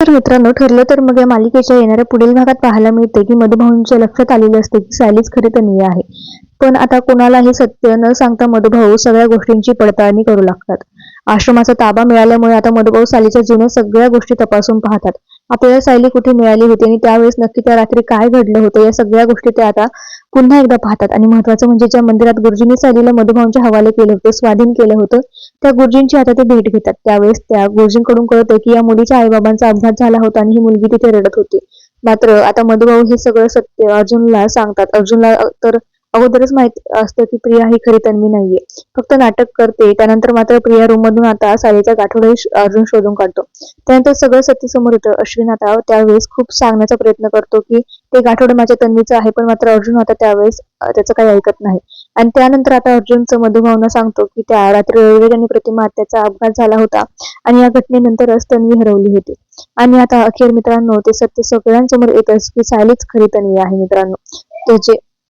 तर मित्रांनो ठरलं तर मग या मालिकेच्या येणाऱ्या पुढील भागात पाहायला मिळते की मधुभाऊंच्या लक्षात आलेले असते की सायलीच खरी तन्वी आहे. पण आता कोणालाही सत्य न सांगता मधुभाऊ सगळ्या गोष्टींची पडताळणी करू लागतात. आश्रमाचा ताबा मिळाल्यामुळे आता मधुभाऊ सालीच्या जुन्या सगळ्या गोष्टी तपासून पाहतात. आपल्याला सायली कुठे मिळाली होती आणि त्यावेळेस नक्की त्या रात्री काय घडलं होतं या सगळ्या गोष्टी ते आता पुन्हा एकदा पाहतात. आणि महत्वाचं म्हणजे ज्या मंदिरात गुरुजींनी सायलीला मधुभाऊंच्या हवाले केलं होतं स्वाधीन केलं होतं त्या गुरुजींची आता ते भेट घेतात. त्यावेळेस त्या गुरुजींकडून कळतं की या मुलीच्या आईबाबांचा अपघात झाला होता आणि ही मुलगी तिथे रडत होती. मात्र आता मधुभाऊ हे सगळं सत्य अर्जुनला सांगतात. अर्जुनला तर अगोदरच माहीत असतं की प्रिया ही खरी तन्वी नाहीये. फक्त नाटक करते त्यानंतर मात्र प्रिया रूम मधून आता सालीचा गाठोडही अर्जुन शोधून काढतो. त्यानंतर सगळं सत्य समोर येतं. अश्विन आता त्यावेळेस खूप सांगण्याचा प्रयत्न करतो की ते गाठोडे माझ्या तन्वीचं आहे पण मात्र अर्जुन आता त्यावेळेस त्याचं काही ऐकत नाही. आणि त्यानंतर आता अर्जुनचं मधुभावना सांगतो की त्या रात्री रविवारी आणि प्रतिमा त्याचा अपघात झाला होता आणि या घटनेनंतरच तन्वी हरवली होती. आणि आता अखेर मित्रांनो ते सत्य सगळ्यांसमोर येतच की सायलीच खरी तन्वी आहे मित्रांनो. त्याचे